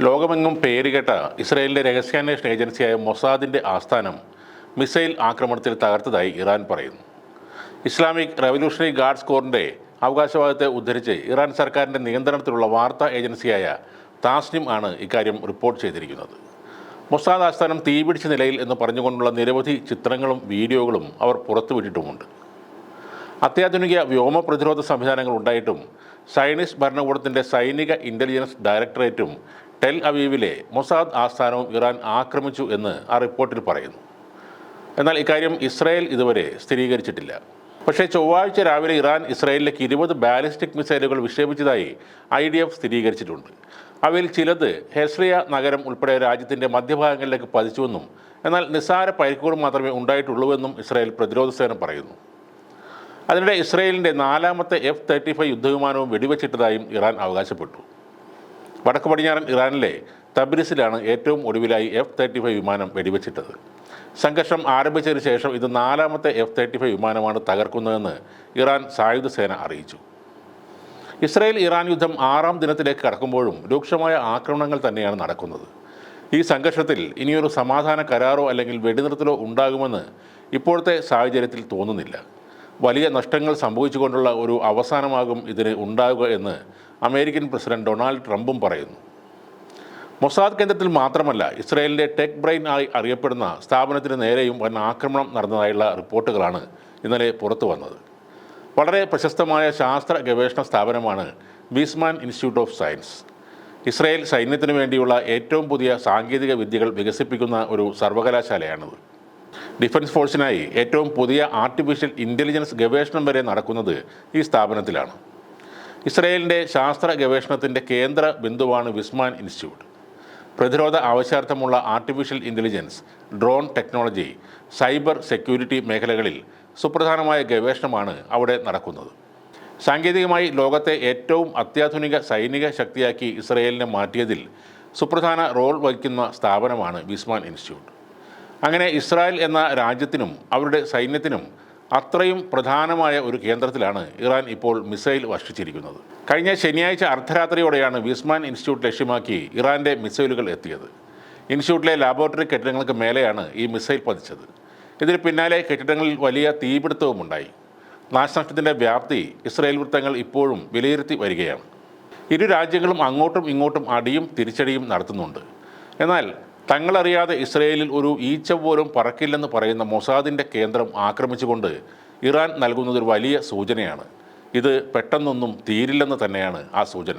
ലോകമെങ്ങും പേരുകേട്ട ഇസ്രായേലിന്റെ രഹസ്യാന്വേഷണ ഏജൻസിയായ മൊസാദിന്റെ ആസ്ഥാനം മിസൈൽ ആക്രമണത്തിൽ തകർത്തതായി ഇറാൻ പറയുന്നു. ഇസ്ലാമിക് റവല്യൂഷണറി ഗാർഡ്സ് കോറിന്റെ അവകാശവാദത്തെ ഉദ്ധരിച്ച് ഇറാൻ സർക്കാരിന്റെ നിയന്ത്രണത്തിലുള്ള വാർത്താ ഏജൻസിയായ താസ്നിം ആണ് ഇക്കാര്യം റിപ്പോർട്ട് ചെയ്തിരിക്കുന്നത്. മൊസാദ് ആസ്ഥാനം തീപിടിച്ച നിലയിൽ എന്ന് പറഞ്ഞുകൊണ്ടുള്ള നിരവധി ചിത്രങ്ങളും വീഡിയോകളും അവർ പുറത്തുവിട്ടിട്ടുമുണ്ട്. അത്യാധുനിക വ്യോമ പ്രതിരോധ സംവിധാനങ്ങൾ ഉണ്ടായിട്ടും ചൈനീസ് ഭരണകൂടത്തിന്റെ സൈനിക ഇന്റലിജൻസ് ഡയറക്ടറേറ്റും ടെൽ അവീവിലെ മൊസാദ് ആസ്ഥാനവും ഇറാൻ ആക്രമിച്ചു എന്ന് ആ റിപ്പോർട്ടിൽ പറയുന്നു. എന്നാൽ ഇക്കാര്യം ഇസ്രായേൽ ഇതുവരെ സ്ഥിരീകരിച്ചിട്ടില്ല. പക്ഷേ ചൊവ്വാഴ്ച രാവിലെ ഇറാൻ ഇസ്രായേലിലേക്ക് ഇരുപത് ബാലിസ്റ്റിക് മിസൈലുകൾ വിക്ഷേപിച്ചതായി ഐ ഡി എഫ് സ്ഥിരീകരിച്ചിട്ടുണ്ട്. അവയിൽ ചിലത് ഹെസ്രിയ നഗരം ഉൾപ്പെടെ രാജ്യത്തിന്റെ മധ്യഭാഗങ്ങളിലേക്ക് പതിച്ചുവെന്നും എന്നാൽ നിസ്സാര പരിക്കുകൾ മാത്രമേ ഉണ്ടായിട്ടുള്ളൂവെന്നും ഇസ്രായേൽ പ്രതിരോധ സേന പറയുന്നു. അതിനിടെ ഇസ്രായേലിന്റെ നാലാമത്തെ എഫ് തേർട്ടി ഫൈവ് യുദ്ധവിമാനവും വെടിവെച്ചിട്ടതായും ഇറാൻ അവകാശപ്പെട്ടു. വടക്ക് പടിഞ്ഞാറൻ ഇറാനിലെ തബ്രിസിലാണ് ഏറ്റവും ഒടുവിലായി എഫ് തേർട്ടി ഫൈവ് വിമാനം വെടിവെച്ചിട്ടത്. സംഘർഷം ആരംഭിച്ചതിന് ശേഷം ഇത് നാലാമത്തെ എഫ് തേർട്ടി ഫൈവ് വിമാനമാണ് തകർക്കുന്നതെന്ന് ഇറാൻ സായുധ സേന അറിയിച്ചു. ഇസ്രായേൽ ഇറാൻ യുദ്ധം ആറാം ദിനത്തിലേക്ക് കടക്കുമ്പോഴും രൂക്ഷമായ ആക്രമണങ്ങൾ തന്നെയാണ് നടക്കുന്നത്. ഈ സംഘർഷത്തിൽ ഇനിയൊരു സമാധാന കരാറോ അല്ലെങ്കിൽ വെടിനിർത്തലോ ഉണ്ടാകുമെന്ന് ഇപ്പോഴത്തെ സാഹചര്യത്തിൽ തോന്നുന്നില്ല. വലിയ നഷ്ടങ്ങൾ സംഭവിച്ചുകൊണ്ടുള്ള ഒരു അവസാനമാകും ഇതിന് ഉണ്ടാകുക എന്ന് അമേരിക്കൻ പ്രസിഡന്റ് ഡൊണാൾഡ് ട്രംപും പറയുന്നു. മൊസാദ് കേന്ദ്രത്തിൽ മാത്രമല്ല ഇസ്രായേലിന്റെ ടെക് ബ്രെയിൻ ആയി അറിയപ്പെടുന്ന സ്ഥാപനത്തിന് നേരെയും വൻ ആക്രമണം നടന്നതായുള്ള റിപ്പോർട്ടുകളാണ് ഇന്നലെ പുറത്തു വന്നത്. വളരെ പ്രശസ്തമായ ശാസ്ത്ര ഗവേഷണ സ്ഥാപനമാണ് Weizmann institute of science. Israel സൈന്യത്തിനു വേണ്ടിയുള്ള ഏറ്റവും പുതിയ സാങ്കേതിക വിദ്യകൾ വികസിപ്പിക്കുന്ന ഒരു സർവകലാശാലയാണിത്. ഡിഫൻസ് ഫോഴ്സിനായി ഏറ്റവും പുതിയ ആർട്ടിഫിഷ്യൽ ഇന്റലിജൻസ് ഗവേഷണം വരെ നടക്കുന്നത് ഈ സ്ഥാപനത്തിലാണ്. ഇസ്രയേലിന്റെ ശാസ്ത്ര ഗവേഷണത്തിന്റെ കേന്ദ്ര ബിന്ദുവാണ് വിസ്മാൻ ഇൻസ്റ്റിറ്റ്യൂട്ട്. പ്രതിരോധ ആവശ്യാർത്ഥമുള്ള artificial intelligence drone technology cyber security മേഖലകളിൽ സുപ്രധാനമായ ഗവേഷണമാണ് അവിടെ നടക്കുന്നത്. സാങ്കേതികമായി ലോകത്തെ ഏറ്റവും അത്യാധുനിക സൈനിക ശക്തിയാക്കി ഇസ്രയേലിനെ മാറ്റിയതിൽ സുപ്രധാന റോൾ വഹിക്കുന്ന സ്ഥാപനമാണ് വിസ്മാൻ ഇൻസ്റ്റിറ്റ്യൂട്ട്. അങ്ങനെ ഇസ്രായേൽ എന്ന രാജ്യത്തിനും അവരുടെ സൈന്യത്തിനും അത്രയും പ്രധാനമായ ഒരു കേന്ദ്രത്തിലാണ് ഇറാൻ ഇപ്പോൾ മിസൈൽ വർഷിച്ചിരിക്കുന്നത്. കഴിഞ്ഞ ശനിയാഴ്ച അർദ്ധരാത്രിയോടെയാണ് വിസ്മാൻ ഇൻസ്റ്റിറ്റ്യൂട്ട് ലക്ഷ്യമാക്കി ഇറാന്റെ മിസൈലുകൾ എത്തിയത്. ഇൻസ്റ്റിറ്റ്യൂട്ടിലെ ലാബോറട്ടറി കെട്ടിടങ്ങൾക്ക് മേലെയാണ് ഈ മിസൈൽ പതിച്ചത്. ഇതിന് പിന്നാലെ കെട്ടിടങ്ങളിൽ വലിയ തീപിടുത്തവും ഉണ്ടായി നാശനഷ്ടത്തിന്റെ വ്യാപ്തി ഇസ്രായേൽ വൃത്തങ്ങൾ ഇപ്പോഴും വിലയിരുത്തി വരികയാണ്. ഇരു രാജ്യങ്ങളും അങ്ങോട്ടും ഇങ്ങോട്ടും അടിയും തിരിച്ചടിയും നടത്തുന്നുണ്ട്. എന്നാൽ തങ്ങളറിയാതെ ഇസ്രയേലിൽ ഒരു ഈച്ച പോലും പറക്കില്ലെന്ന് പറയുന്ന മൊസാദിന്റെ കേന്ദ്രം ആക്രമിച്ചുകൊണ്ട് ഇറാൻ നൽകുന്നതൊരു വലിയ സൂചനയാണ്. ഇത് പെട്ടെന്നൊന്നും തീരില്ലെന്ന് തന്നെയാണ് ആ സൂചന.